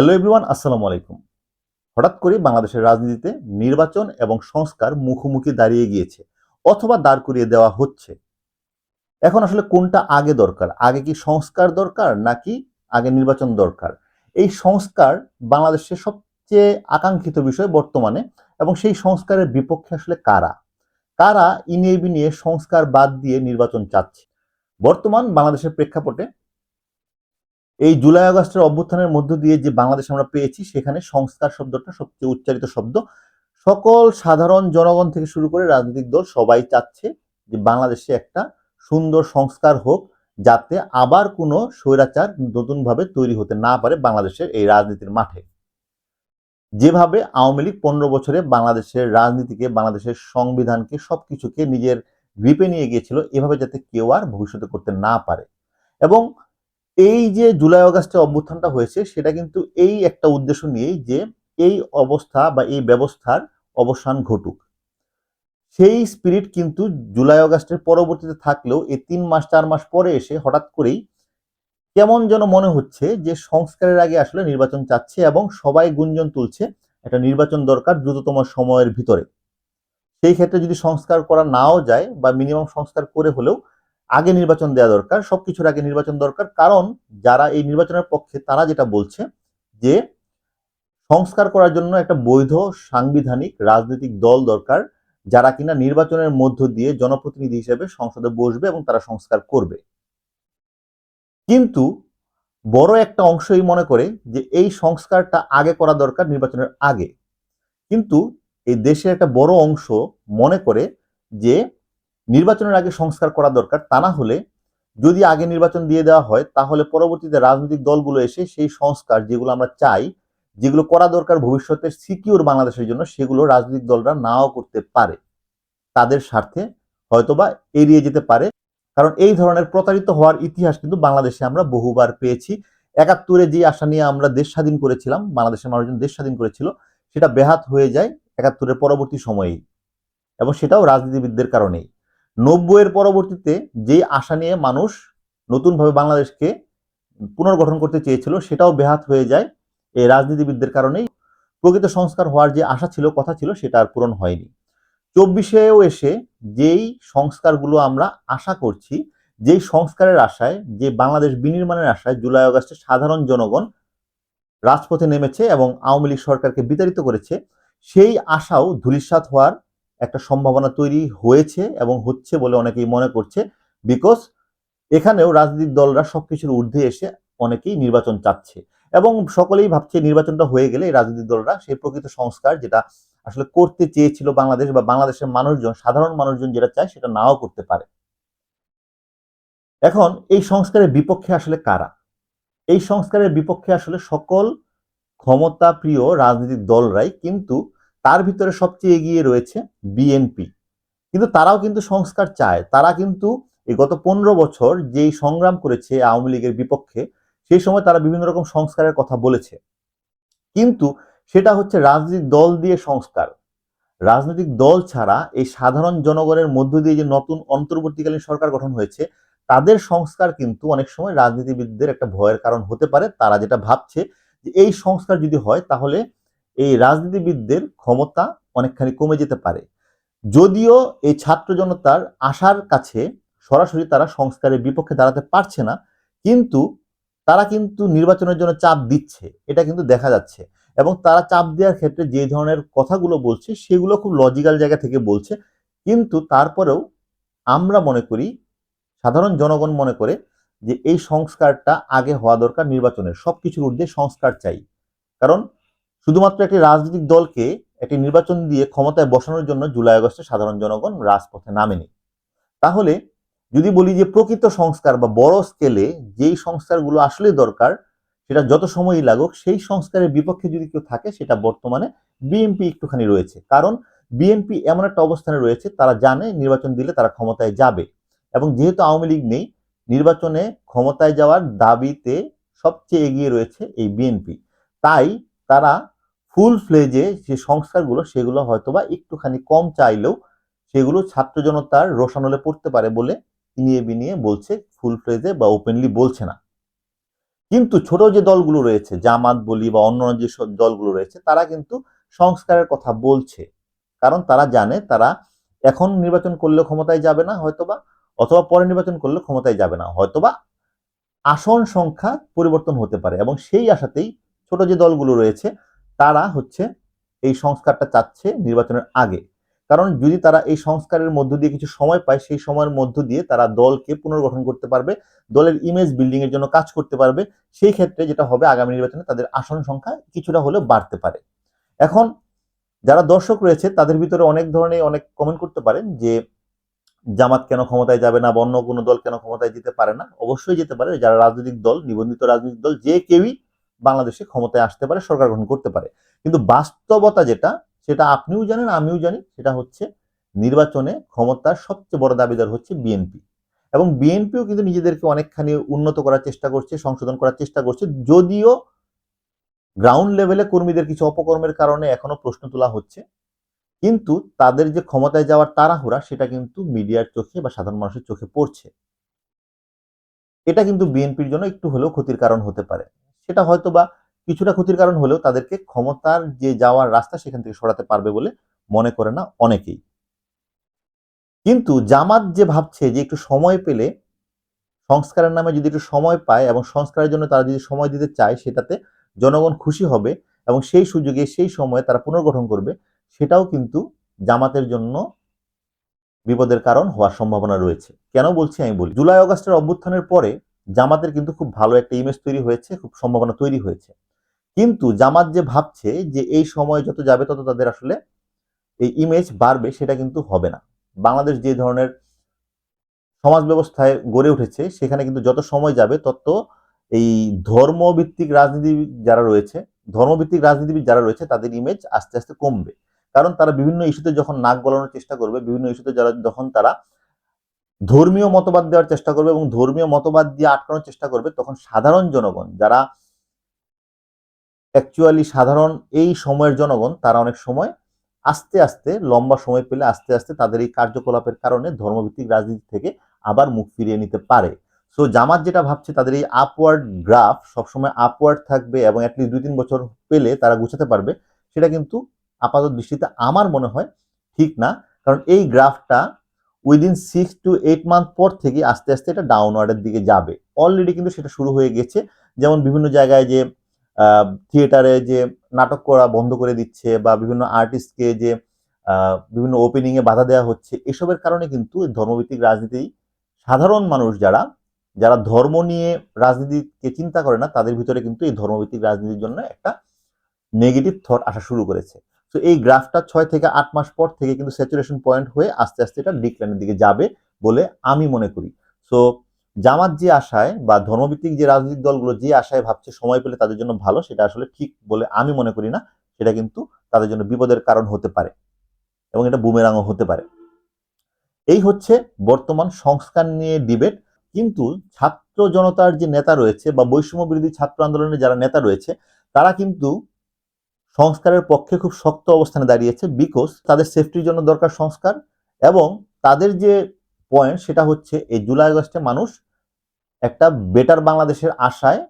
Hello everyone আসসালামু আলাইকুম। হঠাৎ করে বাংলাদেশের রাজনীতিতে নির্বাচন এবং সংস্কার মুখোমুখি দাঁড়িয়ে গিয়েছে অথবা দাঁড় করিয়ে দেওয়া হচ্ছে। এখন আসলে কোনটা আগে দরকার? আগে কি সংস্কার দরকার নাকি আগে নির্বাচন দরকার? এই সংস্কার বাংলাদেশের সবচেয়ে আকাঙ্ক্ষিত বিষয় বর্তমানে এবং সেই সংস্কারের বিপক্ষে আসলে কারা? কারা ইনিয়ে বিনিয়ে সংস্কার বাদ দিয়ে নির্বাচন চাচ্ছে? বর্তমান বাংলাদেশের প্রেক্ষাপটে এই জুলাই আগস্টের অভ্যুত্থানের মধ্য দিয়ে যে বাংলাদেশ আমরা পেয়েছি, সেখানে সংস্কার শব্দটা সবচেয়ে উচ্চারিত শব্দ। সকল সাধারণ জনগণ থেকে শুরু করে রাজনৈতিক দল সবাই চাচ্ছে যে বাংলাদেশে একটা সুন্দর সংস্কার হোক, যাতে আবার কোনো স্বৈরাচার নতুনভাবে তৈরি হতে না পারে বাংলাদেশের এই রাজনীতির মাঠে। যেভাবে আওয়ামী লীগ পনেরো বছরে বাংলাদেশের রাজনীতিকে, বাংলাদেশের সংবিধানকে, সবকিছুকে নিজের গ্রিপে নিয়ে গিয়েছিল, এভাবে যাতে কেউ আর ভবিষ্যতে করতে না পারে। এবং এই যে জুলাই আগস্টে অভ্যুত্থানটা হয়েছে, সেটা কিন্তু এই একটা উদ্দেশ্য নিয়েই যে এই অবস্থা বা এই ব্যবস্থার অবসান ঘটুক। সেই স্পিরিট কিন্তু জুলাই আগস্টের পরবর্তীতে থাকলেও এই তিন মাস, চার মাস পরে এসে হঠাৎ করেই কেমন যেন মনে হচ্ছে যে সংস্কারের আগে আসলে নির্বাচন চাচ্ছে এবং সবাই গুঞ্জন তুলছে একটা নির্বাচন দরকার দ্রুততম সময়ের ভিতরে। সেই ক্ষেত্রে যদি সংস্কার করা নাও যায় বা মিনিমাম সংস্কার করে হলেও আগে নির্বাচন দেওয়া দরকার, সবকিছুর আগে নির্বাচন দরকার। কারণ যারা এই নির্বাচনের পক্ষে, তারা যেটা বলছে যে সংস্কার করার জন্য একটা বৈধ সাংবিধানিক রাজনৈতিক দল দরকার, যারা কিনা নির্বাচনের মধ্য দিয়ে জনপ্রতিনিধি হিসেবে সংসদে বসবে এবং তারা সংস্কার করবে। কিন্তু বড় একটা অংশই মনে করে যে এই সংস্কারটা আগে করা দরকার নির্বাচনের আগে। কিন্তু এই দেশের একটা বড় অংশ মনে করে যে নির্বাচনের আগে সংস্কার করা দরকার, তা না হলে যদি আগে নির্বাচন দিয়ে দেওয়া হয়, তাহলে পরবর্তীতে রাজনৈতিক দলগুলো এসে সেই সংস্কার যেগুলো আমরা চাই, যেগুলো করা দরকার ভবিষ্যতে সিকিউর বাংলাদেশের জন্য, সেগুলো রাজনৈতিক দলরা নাও করতে পারে। তাদের স্বার্থে হয়তোবা এড়িয়ে যেতে পারে। কারণ এই ধরনের প্রতারিত হওয়ার ইতিহাস কিন্তু বাংলাদেশে আমরা বহুবার পেয়েছি। একাত্তরে যে আশা নিয়ে আমরা দেশ স্বাধীন করেছিলাম, বাংলাদেশের মানুষজন দেশ স্বাধীন করেছিল, সেটা ব্যাহাত হয়ে যায় একাত্তরের পরবর্তী সময়েই। এবং সেটাও রাজনীতিবিদদের কারণেই। নব্বইয়ের পরবর্তীতে যে আশা নিয়ে মানুষ নতুনভাবে বাংলাদেশকে পুনর্গঠন করতে চেয়েছিল, সেটাও বেহাত হয়ে যায় এই রাজনীতিবিদদের কারণেই। প্রকৃত সংস্কার হওয়ার যে আশা ছিল, কথা ছিল, সেটা আর পূরণ হয়নি। চব্বিশেও এসে যেই সংস্কারগুলো আমরা আশা করছি, যেই সংস্কারের আশায়, যে বাংলাদেশ বিনির্মাণের আশায় জুলাই আগস্টে সাধারণ জনগণ রাজপথে নেমেছে এবং আওয়ামী লীগ সরকারকে বিতাড়িত করেছে, সেই আশাও ধূলিসাৎ হওয়ার একটা সম্ভাবনা তৈরি হয়েছে এবং হচ্ছে বলে অনেকেই মনে করছে বিকজ এখানেও রাজনৈতিক দলরা সবকিছুর ঊর্ধ্বে এসে অনেকেই নির্বাচন চাচ্ছে এবং সকলেই ভাবছে নির্বাচনটা হয়ে গেলে রাজনৈতিক দলরা সেই প্রকৃত সংস্কার যেটা আসলে করতে চেয়েছিল বাংলাদেশ বা বাংলাদেশের মানুষজন, সাধারণ মানুষজন যেটা চায় সেটা নাও করতে পারে। এখন এই সংস্কারের বিপক্ষে আসলে কারা? এই সংস্কারের বিপক্ষে আসলে সকল ক্ষমতা প্রিয় রাজনৈতিক দলরাই কিন্তু তার ভিতরে সবচেয়ে এগিয়ে রয়েছে বিএনপি কিন্তু তারাও কিন্তু সংস্কার চায়। তারা কিন্তু এই গত পনেরো বছর যেই সংগ্রাম করেছে আওয়ামী লীগের বিপক্ষে, সেই সময় তারা বিভিন্ন রকম সংস্কারের কথা বলেছে। কিন্তু সেটা হচ্ছে রাজনৈতিক দল দিয়ে সংস্কার। রাজনৈতিক দল ছাড়া এই সাধারণ জনগণের মধ্য দিয়ে যে নতুন অন্তর্বর্তীকালীন সরকার গঠন হয়েছে, তাদের সংস্কার কিন্তু অনেক সময় রাজনীতিবিদদের একটা ভয়ের কারণ হতে পারে। তারা যেটা ভাবছে যে এই সংস্কার যদি হয়, তাহলে এই রাজনীতিবিদদের ক্ষমতা অনেকখানি কমে যেতে পারে। যদিও এই ছাত্র জনতার আশার কাছে সরাসরি তারা সংস্কারের বিপক্ষে দাঁড়াতে পারছে না, কিন্তু তারা কিন্তু নির্বাচনের জন্য চাপ দিচ্ছে, এটা কিন্তু দেখা যাচ্ছে। এবং তারা চাপ দেওয়ার ক্ষেত্রে যে ধরনের কথাগুলো বলছে, সেগুলো খুব লজিক্যাল জায়গা থেকে বলছে। কিন্তু তারপরেও আমরা মনে করি, সাধারণ জনগণ মনে করে যে এই সংস্কারটা আগে হওয়া দরকার নির্বাচনের, সবকিছুর ঊর্ধ্বে সংস্কার চাই। কারণ শুধুমাত্র একটি রাজনৈতিক দলকে একটি নির্বাচন দিয়ে ক্ষমতায় বসানোর জন্য জুলাই আগস্টে সাধারণ জনগণ রাজপথে নামেনি। তাহলে যদি বলি যে প্রকৃত সংস্কার বা বড় স্কেলে যেই সংস্কারগুলো আসলে দরকার, সেটা যত সময়ই লাগুক, সেই সংস্কারের বিপক্ষে যদি কেউ থাকে, সেটা বর্তমানে বিএনপি একটুখানি রয়েছে। কারণ বিএনপি এমন একটা অবস্থানে রয়েছে, তারা জানে নির্বাচন দিলে তারা ক্ষমতায় যাবে। এবং যেহেতু আওয়ামী লীগ নেই, নির্বাচনে ক্ষমতায় যাওয়ার দাবিতে সবচেয়ে এগিয়ে রয়েছে এই বিএনপি তাই তারা ফুল ফ্লেজে যে সংস্কারগুলো, সেগুলো হয়তোবা একটুখানি কম চাইলেও সেগুলো ছাত্র জনতার রোশানলে পড়তে পারে বলে ইনিয়ে বিনিয়ে বলছে ফুল ফ্লেজে বা ওপেনলি বলছে না। কিন্তু ছোট যে দলগুলো রয়েছে, জামাত বলি বা অন্য যেসব দলগুলো রয়েছে, তারা কিন্তু সংস্কারের কথা বলছে। কারণ তারা জানে তারা এখন নির্বাচন করলে ক্ষমতায় যাবে না হয়তোবা, অথবা পরে নির্বাচন করলে ক্ষমতায় যাবে না। হয়তোবা আসন সংখ্যা পরিবর্তন হতে পারে এবং সেই আশাতেই ছোট যে দলগুলো রয়েছে, তারা হচ্ছে এই সংস্কারটা চাচ্ছে নির্বাচনের আগে। কারণ যদি তারা এই সংস্কারের মধ্য দিয়ে কিছু সময় পায়, সেই সময়ের মধ্য দিয়ে তারা দলকে পুনর্গঠন করতে পারবে, দলের ইমেজ বিল্ডিং এর জন্য কাজ করতে পারবে, সেই ক্ষেত্রে যেটা হবে আগামী নির্বাচনে তাদের আসন সংখ্যা কিছুটা হলেও বাড়তে পারে। এখন যারা দর্শক রয়েছে, তাদের ভিতরে অনেক ধরনের অনেক কমেন্ট করতে পারেন যে, জামাত কেন ক্ষমতায় যাবে না বা অন্য কোনো দল কেন ক্ষমতায় যেতে পারে না? অবশ্যই যেতে পারে। যারা রাজনৈতিক দল, নিবন্ধিত রাজনৈতিক দল, যে কেউই বাংলাদেশে ক্ষমতায় আসতে পারে, সরকার গঠন করতে পারে। কিন্তু বাস্তবতা যেটা, সেটা আপনিও জানেন, আমিও জানি, সেটা হচ্ছে নির্বাচনে ক্ষমতার সবচেয়ে বড় দাবিদার হচ্ছে বিএনপি। এবং বিএনপিও কিন্তু নিজেদেরকে অনেকখানি উন্নত করার চেষ্টা করছে, সংশোধন করার চেষ্টা করছে, যদিও গ্রাউন্ড লেভেলে কর্মীদের কিছু অপকর্মের কারণে এখনও প্রশ্ন তোলা হচ্ছে। কিন্তু তাদের যে ক্ষমতায় যাওয়ার তাড়াহুড়া, সেটা কিন্তু মিডিয়ার চোখে বা সাধারণ মানুষের চোখে পড়ছে। এটা কিন্তু বিএনপির জন্য একটু হলেও ক্ষতির কারণ হতে পারে। সেটা হয়তো বা কিছুটা ক্ষতির কারণ হলেও তাদেরকে ক্ষমতার যে যাওয়ার রাস্তা সেখান থেকে সরাতে পারবে বলে মনে করে না অনেকেই। কিন্তু জামাত যে ভাবছে যে একটু সময় পেলে সংস্কারের নামে যদি একটু সময় পায় এবং সংস্কারের জন্য তারা যদি সময় দিতে চায় সেটাতে জনগণ খুশি হবে এবং সেই সুযোগে সেই সময়ে তারা পুনর্গঠন করবে, সেটাও কিন্তু জামাতের জন্য বিপদের কারণ হওয়ার সম্ভাবনা রয়েছে। কেন বলছি আমি বলি? জুলাই অগস্টের অভ্যুত্থানের পরে জামাতের কিন্তু খুব ভালো একটা ইমেজ তৈরি হয়েছে, খুব সম্ভাবনা তৈরি হয়েছে। কিন্তু জামাত যে ভাবছে যে এই সময় যত যাবে তত তাদের আসলে এই ইমেজ বাড়বে, সেটা কিন্তু হবে না। বাংলাদেশ যে ধরনের সমাজ ব্যবস্থায় গড়ে উঠেছে, সেখানে কিন্তু যত সময় যাবে তত এই ধর্মভিত্তিক রাজনীতিবিদ যারা রয়েছে, ধর্মভিত্তিক রাজনীতিবিদ যারা রয়েছে, তাদের ইমেজ আস্তে আস্তে কমবে। কারণ তারা বিভিন্ন ইস্যুতে যখন নাক গলানোর চেষ্টা করবে, বিভিন্ন ইস্যুতে যারা, যখন তারা ধর্মীয় মতবাদ দেওয়ার চেষ্টা করবে এবং ধর্মীয় মতবাদ দিয়ে আটকানোর চেষ্টা করবে, তখন সাধারণ জনগণ, যারা অ্যাকচুয়ালি সাধারণ এই সময়ের জনগণ, তারা অনেক সময় আস্তে আস্তে, লম্বা সময় পেলে আস্তে আস্তে তাদের এই কার্যকলাপের কারণে ধর্মভিত্তিক রাজনীতি থেকে আবার মুখ ফিরিয়ে নিতে পারে। সো জামাত যেটা ভাবছে, তাদের এই আপওয়ার্ড গ্রাফ সবসময় আপওয়ার্ড থাকবে এবং অ্যাটলিস্ট দুই তিন বছর পেলে তারা গুছাতে পারবে, সেটা কিন্তু আপাতত দৃষ্টিতে আমার মনে হয় ঠিক না। কারণ এই গ্রাফটা within six to eight month পর থেকে আস্তে আস্তে এটা ডাউনওয়ার্ডের দিকে যাবে। অলরেডি কিন্তু সেটা শুরু হয়ে গেছে। যেমন বিভিন্ন জায়গায় যে থিয়েটারে যে নাটক করা বন্ধ করে দিচ্ছে বা বিভিন্ন আর্টিস্টকে যে বিভিন্ন ওপেনিংয়ে বাধা দেওয়া হচ্ছে, এসবের কারণে কিন্তু ধর্মভিত্তিক রাজনীতি, সাধারণ মানুষ যারা যারা ধর্ম নিয়ে রাজনীতিকে চিন্তা করে না, তাদের ভিতরে কিন্তু এই ধর্মভিত্তিক রাজনীতির জন্য একটা নেগেটিভ থট আসা শুরু করেছে। তো এই গ্রাফটা ছয় থেকে আট মাস পর থেকে কিন্তু স্যাচুরেশন পয়েন্ট হয়ে আস্তে আস্তে এটা ডিক্লাইনের দিকে যাবে বলে আমি মনে করি। সো জামাত যে আশায় বা ধর্মভিত্তিক যে রাজনৈতিক দলগুলো যে আশায় ভাবছে সময় পেলে তাদের জন্য ভালো, সেটা আসলে ঠিক বলে আমি মনে করি না। সেটা কিন্তু তাদের জন্য বিপদের কারণ হতে পারে এবং এটা বুমেরাঙও হতে পারে। এই হচ্ছে বর্তমান সংস্কার নিয়ে ডিবেট কিন্তু ছাত্র জনতার যে নেতা রয়েছে বা বৈষম্য বিরোধী ছাত্র আন্দোলনের যারা নেতা রয়েছে, তারা কিন্তু সংস্কারের পক্ষে খুব শক্ত অবস্থানে দাঁড়িয়েছে বিকজ তাদের সেফটির জন্য দরকার সংস্কার এবং তাদের যে পয়েন্ট সেটা হচ্ছে এই জুলাই আগস্টে মানুষ একটা বেটার বাংলাদেশের আশায়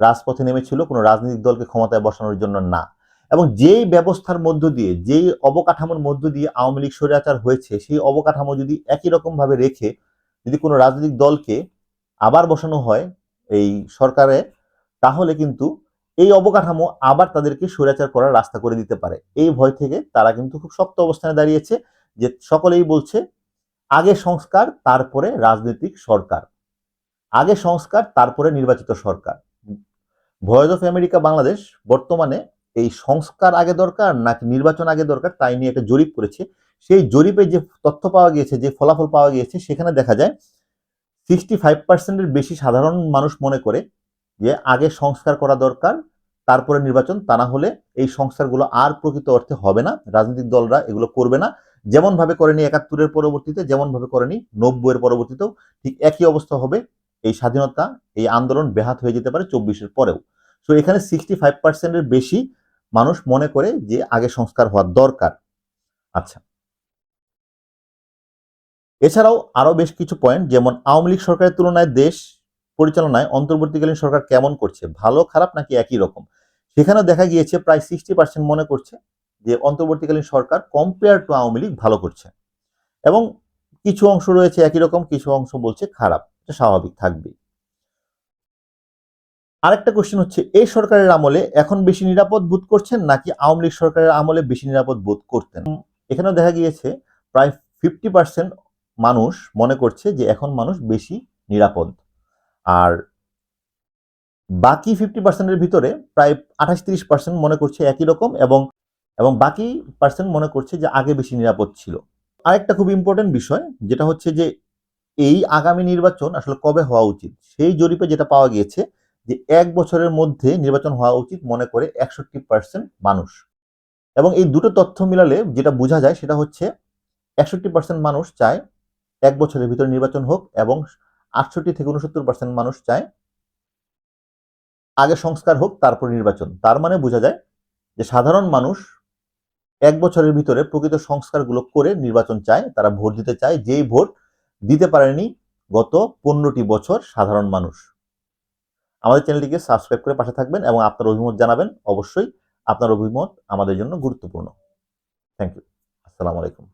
রাজপথে নেমেছিল, কোনো রাজনৈতিক দলকে ক্ষমতায় বসানোর জন্য না। এবং যেই ব্যবস্থার মধ্য দিয়ে, যেই অবকাঠামোর মধ্য দিয়ে আওয়ামী লীগ স্বৈরাচার হয়েছে, সেই অবকাঠামো যদি একই রকম ভাবে রেখে যদি কোনো রাজনৈতিক দলকে আবার বসানো হয় এই সরকারে, তাহলে কিন্তু এই অবকাঠামো আবার তাদেরকে স্বৈরাচার করার রাস্তা করে দিতে পারে। এই ভয় থেকে তারা কিন্তু খুব শক্ত অবস্থানে দাঁড়িয়েছে যে সকলেই বলছে, আগে সংস্কার, তারপরে রাজনৈতিক সরকার। আগে সংস্কার, তারপরে নির্বাচিত সরকার। ভয়েস অফ আমেরিকা বাংলাদেশ বর্তমানে এই সংস্কার আগে দরকার নাকি নির্বাচন আগে দরকার তাই নিয়ে একটা জরিপ করেছে। সেই জরিপে যে তথ্য পাওয়া গিয়েছে, যে ফলাফল পাওয়া গিয়েছে, সেখানে দেখা যায় সিক্সটি ফাইভ পার্সেন্টের বেশি সাধারণ মানুষ মনে করে যে আগে সংস্কার করা দরকার, তারপরে নির্বাচন, তা না হলে এই সংস্কারগুলো আর প্রকৃত অর্থে হবে না। রাজনৈতিক দলরা এগুলো করবে না। যেমন ভাবে করেনি একাত্তরের পরবর্তীতে যেমন ভাবে করেনি নব্বইয়ের পরবর্তীতেও, ঠিক একই অবস্থা হবে। এই স্বাধীনতা, এই আন্দোলন ব্যাহাত হয়ে যেতে পারে চব্বিশের পরেও। তো এখানে সিক্সটি ফাইভ পার্সেন্টের বেশি মানুষ মনে করে যে আগে সংস্কার হওয়ার দরকার। আচ্ছা। এছাড়াও আরও বেশ কিছু পয়েন্ট যেমন আওয়ামী লীগ সরকারের তুলনায় দেশ পরিচালনায় অন্তর্বর্তীকালীন সরকার কেমন করছে? ভালো, খারাপ নাকি একই রকম? সেখানেও দেখা গিয়েছে প্রায় সিক্সটি পার্সেন্ট মনে করছে যে অন্তর্বর্তীকালীন সরকার কম্পেয়ার টু আওয়ামী লীগ ভালো করছে। এবং কিছু অংশ রয়েছে একই রকম, কিছু অংশ বলছে খারাপ। এটা স্বাভাবিক থাকবে আরেকটা কোশ্চেন হচ্ছে এই সরকারের আমলে এখন বেশি নিরাপদ বোধ করছেন নাকি আওয়ামী লীগ সরকারের আমলে বেশি নিরাপদ বোধ করতেন? এখানেও দেখা গিয়েছে প্রায় ফিফটি পার্সেন্ট মানুষ মনে করছে যে এখন মানুষ বেশি নিরাপদ। আর বাকি ফিফটি পার্সেন্টের ভিতরে প্রায় আঠাশ তিরিশ পার্সেন্ট মনে করছে একই রকম এবং এবং বাকি পার্সেন্ট মনে করছে যে আগে বেশি নিরাপদ ছিল। আরেকটা খুব ইম্পর্টেন্ট বিষয়, যেটা হচ্ছে যে এই আগামী নির্বাচন আসলে কবে হওয়া উচিত? সেই জরিপে যেটা পাওয়া গিয়েছে যে এক বছরের মধ্যে নির্বাচন হওয়া উচিত মনে করে একষট্টি পার্সেন্ট মানুষ। এবং এই দুটো তথ্য মিলালে যেটা বোঝা যায় সেটা হচ্ছে একষট্টি পার্সেন্ট মানুষ চায় এক বছরের ভিতরে নির্বাচন হোক এবং আটষট্টি থেকে উনসত্তর পার্সেন্ট মানুষ চায় আগে সংস্কার হোক, তারপর নির্বাচন। তার মানে বোঝা যায় যে সাধারণ মানুষ এক বছরের ভিতরে প্রকৃত সংস্কারগুলো করে নির্বাচন চায়, তারা ভোট দিতে চায়। যেই ভোট দিতে পারেনি গত পনেরোটি বছর সাধারণ মানুষ। আমাদের চ্যানেলটিকে সাবস্ক্রাইব করে পাশে থাকবেন এবং আপনার অভিমত জানাবেন। অবশ্যই আপনার অভিমত আমাদের জন্য গুরুত্বপূর্ণ। থ্যাংক ইউ আসসালামু আলাইকুম।